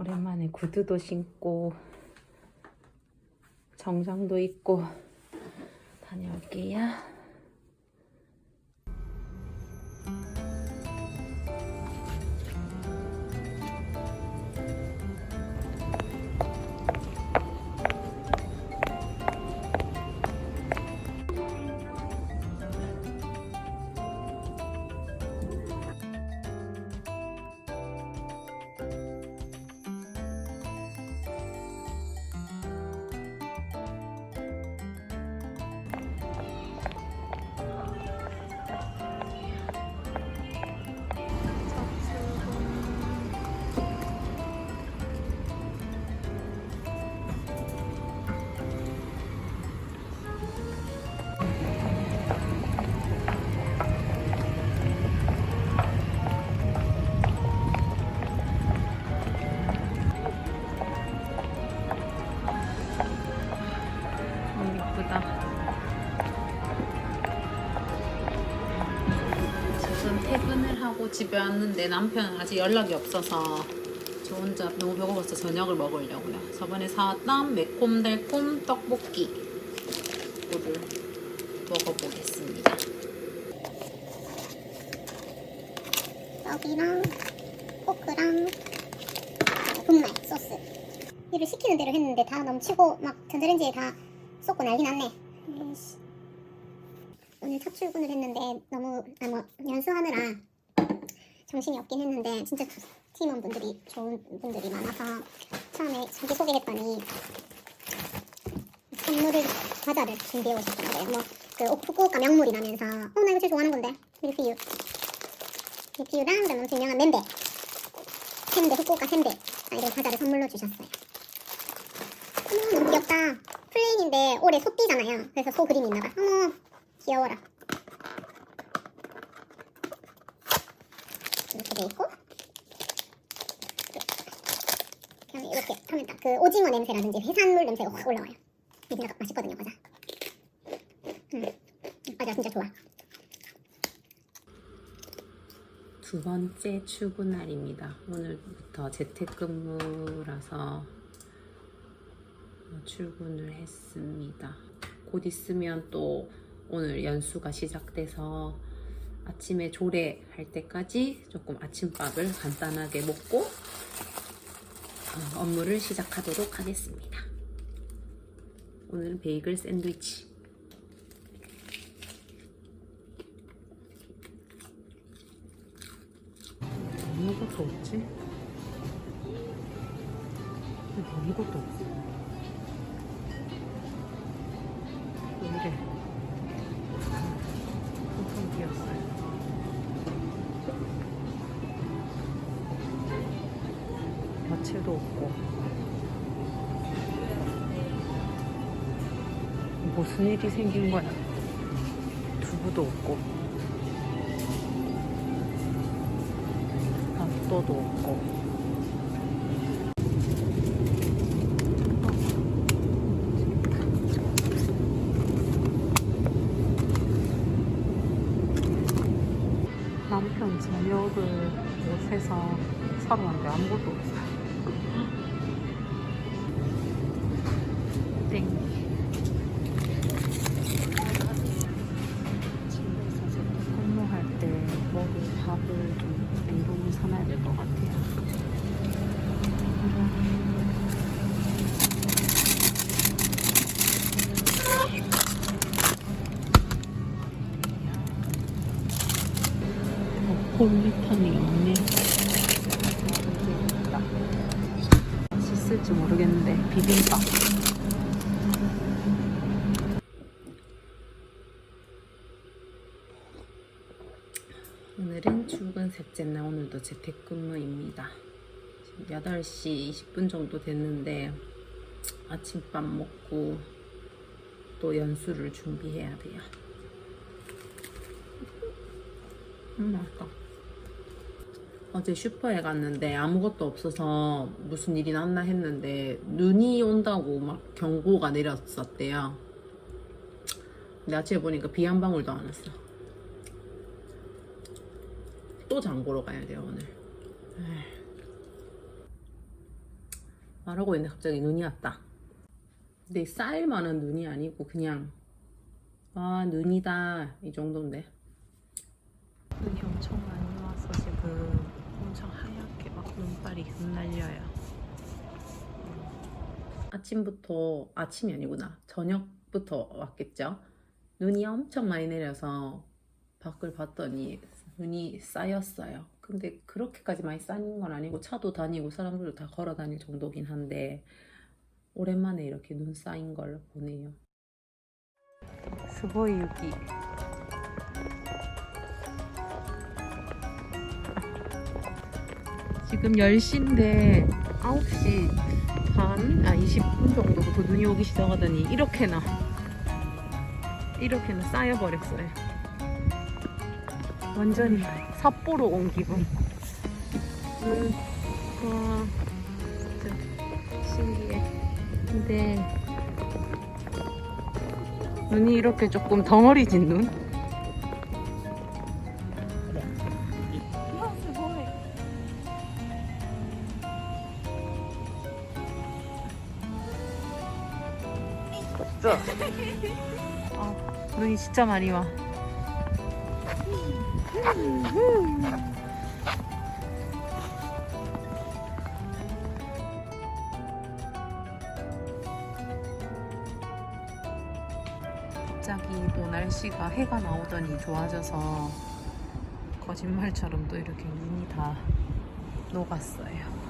오랜만에 구두도 신고 정장도 입고 다녀올게요. 지금 퇴근을 하고 집에 왔는데 남편은 아직 연락이 없어서 저 혼자 너무 배고파서 저녁을 먹으려고요. 저번에 사왔던 매콤달콤 떡볶이 이거를 먹어보겠습니다. 떡이랑 포크랑 분말 소스 이를 시키는 대로 했는데 다 넘치고 막 전자레인지에 다 쏟고 난리 났네 이씨. 오늘 첫 출근을 했는데 너무 아 뭐 연수하느라 정신이 없긴 했는데 진짜 팀원분들이 좋은 분들이 많아서 처음에 자기 소개했더니 선물을 과자를 준비해 오셨더라고요. 뭐그 후쿠오카 명물이 라면서 어 나 이거 제일 좋아하는 건데. 밀피유. 밀피유랑 그다음 엄청 유명한 멘베 샌베 후쿠오카 샌베 아, 이런 과자를 선물로 주셨어요. 어머 너무 귀엽다. 플레인인데 올해 소띠잖아요. 그래서 소 그림이 있나봐 어머 귀여워라. 이렇게 돼 있고. 그냥 이렇게 하면 딱 그 오징어 냄새라든지 해산물 냄새가 확 올라와요. 이게 진짜 맛있거든요 과자. 음 과자 진짜 좋아. 두 번째 출근 날입니다. 오늘부터 재택근무라서 출근을 했습니다. 곧 있으면 또 오늘 연수가 시작돼서 아침에 조례할 때까지 조금 아침밥을 간단하게 먹고 어, 업무를 시작하도록 하겠습니다. 오늘은 베이글 샌드위치. 야채도 없고. 무슨 일이 생긴 거야? 두부도 없고. 밥도도 없고. 남편 저녁을 못해서 사러 왔는데 아무것도 없어요. 폴리탄이 없네. 맛있을지 모르겠는데 비빔밥. 오늘은 출근 셋째 날 오늘도 재택근무입니다. 지금 8시 20분 정도 됐는데 아침밥 먹고 또 연수를 준비해야 돼요. 음, 맛있다. 어제 슈퍼에 갔는데 아무것도 없어서 무슨 일이 났나 했는데 눈이 온다고 막 경고가 내렸었대요. 근데 아침에 보니까 비 한 방울도 안 왔어. 또 장보러 가야 돼요, 오늘. 말하고 있는데 갑자기 눈이 왔다. 근데 쌓일 만한 눈이 아니고 그냥 아 눈이다 이 정도인데. 눈이 엄청 많이 와서 지금 엄청 하얗게 막 눈발이 흩날려요. 아침부터 아침이 아니구나 저녁부터 왔겠죠. 눈이 엄청 많이 내려서 밖을 봤더니 눈이 쌓였어요. 근데 그렇게까지 많이 쌓인 건 아니고 차도 다니고 사람들도 다 걸어 다닐 정도긴 한데 오랜만에 이렇게 눈 쌓인 걸 보네요. 스보이 유기 지금 10시인데 9시 반? 아 20분 정도부터 눈이 오기 시작하더니 이렇게나 이렇게나 쌓여버렸어요 완전히 삿포로 온 기분 음, 와 진짜 신기해 근데 눈이 이렇게 조금 덩어리진 눈? 진짜. 아, 눈이 진짜 많이 와. 갑자기 또 날씨가 해가 나오더니 좋아져서 거짓말처럼 또 이렇게 눈이 다 녹았어요.